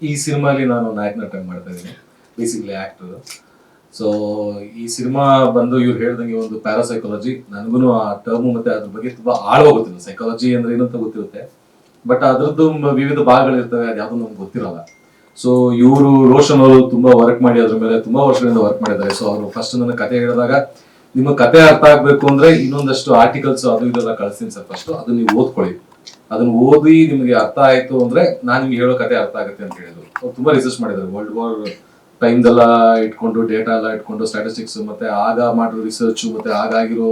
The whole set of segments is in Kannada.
ಈ ಸಿನಿಮಾಲಿ ನಾನು ನಾಯಕ ಮಾಡ್ತಾ ಇದ್ದೀನಿ ಬೇಸಿಕ್ಲಿ ಆಕ್ಟರ್ ಸೊ ಈ ಸಿನಿಮಾ ಬಂದು ಇವ್ರು ಹೇಳ್ದಂಗೆ ಒಂದು ಪ್ಯಾರಾಸೈಕಾಲಜಿ ನನಗೂ ಆ ಟರ್ಮ್ ಮತ್ತೆ ಅದ್ರ ಬಗ್ಗೆ ತುಂಬಾ ಆಳವಾಗಿ ಗೊತ್ತಿಲ್ಲ ಸೈಕಾಲಜಿ ಅಂದ್ರೆ ಏನಂತ ಗೊತ್ತಿರುತ್ತೆ. ಬಟ್ ಅದ್ರದ್ದು ವಿವಿಧ ಭಾಗಗಳಿರ್ತವೆ, ಅದು ಯಾವ್ದು ನಮ್ಗೆ ಗೊತ್ತಿರಲ್ಲ. ಸೊ ಇವರು ರೋಷನ್ ಅವರು ತುಂಬಾ ವರ್ಕ್ ಮಾಡಿ ಅದ್ರ ಮೇಲೆ ತುಂಬಾ ವರ್ಷಗಳಿಂದ ವರ್ಕ್ ಮಾಡಿದ್ದಾರೆ. ಸೊ ಅವರು ಫಸ್ಟ್ ನನ್ನ ಕತೆ ಹೇಳಿದಾಗ ನಿಮ್ಮ ಕತೆ ಅರ್ಥ ಆಗ್ಬೇಕು ಅಂದ್ರೆ ಇನ್ನೊಂದಷ್ಟು ಆರ್ಟಿಕಲ್ಸ್ ಅದು ಇದೆಲ್ಲ ಕಳಿಸ್ತೀನಿ ಸರ್ ಫಸ್ಟ್ ಅದನ್ನ ನೀವು ಓದ್ಕೊಳ್ಳಿ. ಅದನ್ನ ಓದಿ ನಿಮಗೆ ಅರ್ಥ ಆಯ್ತು ಅಂದ್ರೆ ನಾನು ನಿಮ್ಗೆ ಹೇಳೋ ಕತೆ ಅರ್ಥ ಆಗುತ್ತೆ ಅಂತ ಹೇಳಿದ್ರು. ಅವ್ರು ತುಂಬಾ ರಿಸರ್ಚ್ ಮಾಡಿದ್ದಾರೆ. ವರ್ಲ್ಡ್ ವಾರ್ ಟೈಮ್ದೆಲ್ಲ ಇಟ್ಕೊಂಡು ಡೇಟಾ ಎಲ್ಲ ಇಟ್ಕೊಂಡು ಸ್ಟಾಟಿಸ್ಟಿಕ್ಸ್ ಮತ್ತೆ ಆಗ ಮಾಡಿರೋ ರಿಸರ್ಚ್ ಮತ್ತೆ ಆಗಾಗಿರೋ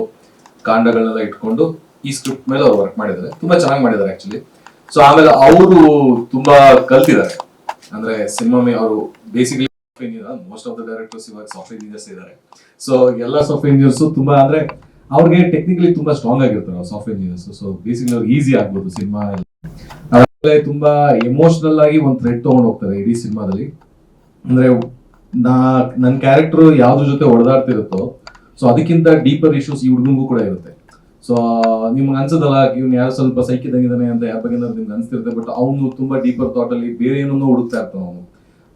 ಕಾಂಡಗಳನ್ನೆಲ್ಲ ಇಟ್ಕೊಂಡು ಈ ಸ್ಕ್ರಿಪ್ಟ್ ಮೇಲೆ ಅವ್ರು ವರ್ಕ್ ಮಾಡಿದ್ದಾರೆ. ತುಂಬಾ ಚೆನ್ನಾಗಿ ಮಾಡಿದ್ದಾರೆ ಆಕ್ಚುಲಿ ಸೊ ಆಮೇಲೆ ಅವರು ತುಂಬಾ ಕಲ್ತಿದ್ದಾರೆ. ಅಂದ್ರೆ ಸಿನಿಮಾ ಅವರು basically most of the directors ಇವಾಗ ಸಾಫ್ಟ್ವೇರ್ ಇಂಜಿನಿಯರ್ಸ್ ಇದ್ದಾರೆ. ಸೊ ಎಲ್ಲ ಸಾಫ್ಟ್ವೇರ್ ಇಂಜಿನಿಯರ್ಸ್ ತುಂಬಾ ಅಂದ್ರೆ ಅವ್ರಿಗೆ ಟೆಕ್ನಿಕಲಿ ತುಂಬಾ ಸ್ಟ್ರಾಂಗ್ ಆಗಿರ್ತಾರೆ ಸಾಫ್ಟ್ವೇರ್ ಇಂಜಿನಿಯರ್ಸ್ ಸೊ ಬೇಸಿಕಲಿ ಅವ್ರಿಗೆ ಈಸಿ ಆಗ್ಬೋದು ಸಿನಿಮಾ ಆಮೇಲೆ ತುಂಬಾ ಎಮೋಷನಲ್ ಆಗಿ ಒಂದು ಥ್ರೆಡ್ ತಗೊಂಡು ಹೋಗ್ತಾರೆ ಇಡೀ ಸಿನಿಮಾದಲ್ಲಿ ಅಂದ್ರೆ ನಾ ನನ್ನ ಕ್ಯಾರೆಕ್ಟರ್ ಯಾವ್ದ್ರ ಜೊತೆ ಹೊಡೆದಾಡ್ತಿರುತ್ತೋ ಸೊ ಅದಕ್ಕಿಂತ ಡೀಪರ್ ಇಶ್ಯೂಸ್ ಈ ಹುಡುಗನಿಗೂ ಕೂಡ ಇರುತ್ತೆ. ಸೊ ನಿಮ್ಗೆ ಅನ್ಸದಲ್ಲ, ಇವ್ನು ಯಾರು ಸ್ವಲ್ಪ ಸೈಕಿದಂಗಿದ್ದಾನೆ ಅಂತ ಯಾರ ಬಗ್ಗೆ ನಿಮ್ಗೆ ಅನ್ಸ್ತಿರುತ್ತೆ ಬಟ್ ಅವನು ತುಂಬಾ ಡೀಪರ್ ಥಾಟ್ ಅಲ್ಲಿ ಬೇರೆ ಏನನ್ನೋ ಹುಡುಕ್ತಾ ಇರ್ತಾನೆ ಅವನು.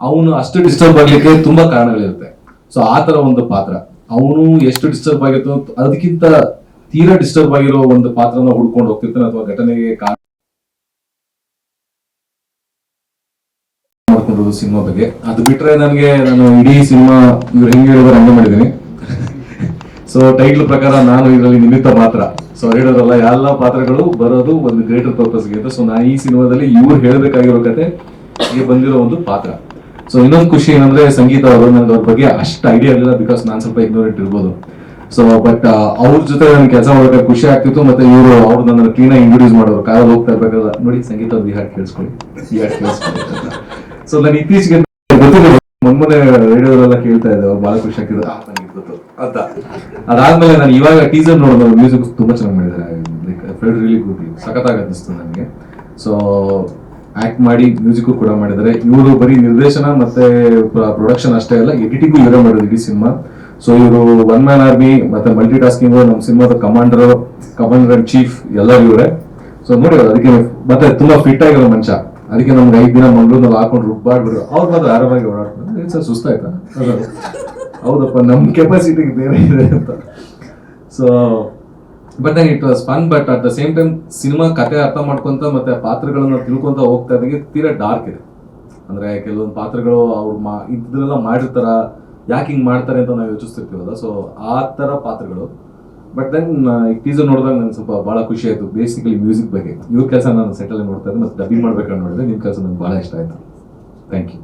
ಅವನು ಅಷ್ಟು ಡಿಸ್ಟರ್ಬ್ ಆಗ್ಲಿಕ್ಕೆ ತುಂಬಾ ಕಾರಣಗಳಿರುತ್ತೆ. ಸೊ ಆ ತರ ಒಂದು ಪಾತ್ರ. ಅವನು ಎಷ್ಟು ಡಿಸ್ಟರ್ಬ್ ಆಗಿರ್ತೋ ಅದಕ್ಕಿಂತ ತೀರಾ ಡಿಸ್ಟರ್ಬ್ ಆಗಿರೋ ಒಂದು ಪಾತ್ರನ ಹುಡ್ಕೊಂಡು ಹೋಗ್ತಿರ್ತಾನೆ ಅಥವಾ ಘಟನೆಗೆ ಕಾರಣ ಸಿನಿಮಾ ಬಗ್ಗೆ. ಅದು ಬಿಟ್ರೆ ನನಗೆ ನಾನು ಇಡೀ ಸಿನಿಮಾ ಇವ್ರು ಹೆಂಗೆ ಹೇಳಿದ್ರೆ ಹಂಗೆ ಮಾಡಿದ್ದೀನಿ. ಸೊ ಟೈಟ್ಲ್ ಪ್ರಕಾರ ನಾನು ಇದರಲ್ಲಿ ನಿಮಿತ್ತ ಪಾತ್ರ. ಸೊ ಹೇಳೋದಲ್ಲ ಎಲ್ಲ ಪಾತ್ರಗಳು ಬರೋದು ಒಂದು ಗ್ರೇಟರ್ ಪರ್ಪಸ್ಗೆ ಅಂತ. ಸೊ ನಾನು ಈ ಸಿನಿಮಾದಲ್ಲಿ ಇವ್ರು ಹೇಳಬೇಕಾಗಿರೋ ಕತೆ ಬಂದಿರೋ ಒಂದು ಪಾತ್ರ. ಸೊ ಇನ್ನೊಂದು ಖುಷಿ ಏನಂದ್ರೆ ಸಂಗೀತ ಅವರು ನನಗೆ ಅವ್ರ ಬಗ್ಗೆ ಅಷ್ಟು ಐಡಿಯಾ ಇರಲಿಲ್ಲ ಬಿಕಾಸ್ ನಾನು ಸ್ವಲ್ಪ ಇಗ್ನೋರೆಂಟ್ ಇರ್ಬೋದು. ಸೊ ಬಟ್ ಅವ್ರ ಜೊತೆ ನನಗೆ ಕೆಲಸ ಮಾಡೋಕೆ ಖುಷಿ ಆಗ್ತಿತ್ತು ಮತ್ತೆ ಇವರು ಅವ್ರು ನನ್ನ ಕ್ಲೀನ್ ಆಗಿ ಇಂಟ್ರೊಡ್ಯೂಸ್ ಮಾಡೋರು. ಕಾರಲ್ಲಿ ಹೋಗ್ತಾ ಇರ್ಬೇಕಾದ್ರೆ ನೋಡಿ ಸಂಗೀತ ಅವ್ರು ಬಿಹಾರ್ ಕೇಳಿಸ್ಕೊಳ್ಳಿ. ಈ ಕೇಳಿಸ್ಕೊಳ್ಳಿ ಸೊ ನಾನು ಇತ್ತೀಚೆಗೆ ಗೊತ್ತಿಲ್ಲ ಮೊನ್ನೆ ರೇಡಿಯೋದೆಲ್ಲ ಕೇಳ್ತಾ ಇದ್ದೆ. ಬಹಳ ಖುಷಿ ಆಗ್ತಿದ್ರು. ಅಂತ. ಅದಾದ್ಮೇಲೆ ನಾನು ಇವಾಗ ಟೀಸರ್ ನೋಡಿದ ಮ್ಯೂಸಿಕ್ ತುಂಬಾ ಚೆನ್ನಾಗಿ ಮಾಡಿದ್ದಾರೆ. ಫ್ರೆಂಡ್ ರಿಲಿ ಗುಡ್ ಸಖತ್ತಾಗಿ ಅನ್ನಿಸ್ತು ನನಗೆ. ಸೊ ಆಕ್ಟ್ ಮಾಡಿ ಮ್ಯೂಸಿಕ್ ಕೂಡ ಮಾಡಿದ್ದಾರೆ. ಇವರು ಬರೀ ನಿರ್ದೇಶನ ಮತ್ತೆ ಪ್ರೊಡಕ್ಷನ್ ಅಷ್ಟೇ ಅಲ್ಲ ಎಡಿಟಿಂಗು ಇವರೇ ಮಾಡೋದು ಇಡೀ ಸಿನಿಮಾ. ಸೊ ಇವರು ಒನ್ ಮ್ಯಾನ್ ಆರ್ಮಿ ಮತ್ತೆ ಮಲ್ಟಿ ಟಾಸ್ಕಿಂಗ್ ನಮ್ಮ ಸಿನಿಮಾದ ಕಮಾಂಡರ್ ಕಮಾಂಡರ್ ಅಂಡ್ ಚೀಫ್ ಎಲ್ಲ ಇವರೇ. ಸೊ ನೋಡಿ ಅದಕ್ಕೆ ಮತ್ತೆ ತುಂಬಾ ಫಿಟ್ ಆಗಿರೋ ಮನುಷ್ಯ. ಅದಕ್ಕೆ ನಮ್ಗೆ ಐದು ದಿನ ಮಂಗಳೂರಿನಲ್ಲಿ ಹಾಕೊಂಡು ರುಬ್ಬಾಡ್ಬಿಡ್ರು ಅವ್ರ ಮಾತ್ರ ಆರಾಮಾಗಿ ಓಡಾಡ್ತಾರೆ. ಸರ್ ಸುಸ್ತಾಯ್ತಾ? ಹೌದು ಹೌದಪ್ಪ ನಮ್ಮ ಕೆಪಾಸಿಟಿಗೆ ಬೇರೆ ಇದೆ ಅಂತ. So but then it was fun but at the same time cinema ಕತೆ ಅರ್ಥ ಮಾಡ್ಕೊಂತ ಮತ್ತೆ ಪಾತ್ರಗಳನ್ನ ತಿಳ್ಕೊಂತ ಹೋಗ್ತಾ ಇದ್ದಂಗೆ ತೀರಾ ಡಾರ್ಕ್ ಇದೆ. ಅಂದ್ರೆ ಕೆಲವೊಂದು ಪಾತ್ರಗಳು ಅವ್ರು ಮಾ ಇದನ್ನೆಲ್ಲ ಮಾಡಿರ್ತಾರ, ಯಾಕೆ ಹಿಂಗೆ ಮಾಡ್ತಾರೆ ಅಂತ ನಾವು ಯೋಚಿಸ್ತಿರ್ತೀವಲ್ಲ. ಸೊ ಆ ಥರ ಪಾತ್ರಗಳು. ಬಟ್ ದೆನ್ ಟೀಸರ್ ನೋಡಿದಾಗ ನಂಗೆ ಸ್ವಲ್ಪ ಭಾಳ ಖುಷಿ ಆಯಿತು. ಬೇಸಿಕಲಿ ಮ್ಯೂಸಿಕ್ ಬಗ್ಗೆ. ಇವ್ರ ಕೆಲಸ ನಾನು ಸೆಟಲ್ ಮಾಡ್ತಾ ಇದ್ದೆ, ಮತ್ತು ಡಬ್ಬಿಂಗ್ ಮಾಡ್ಬೇಕಂತ ನೋಡಿದ್ರೆ ನಿಮ್ಮ ಕೆಲಸ ನಂಗೆ ಭಾಳ ಇಷ್ಟ ಆಯಿತು. Thank you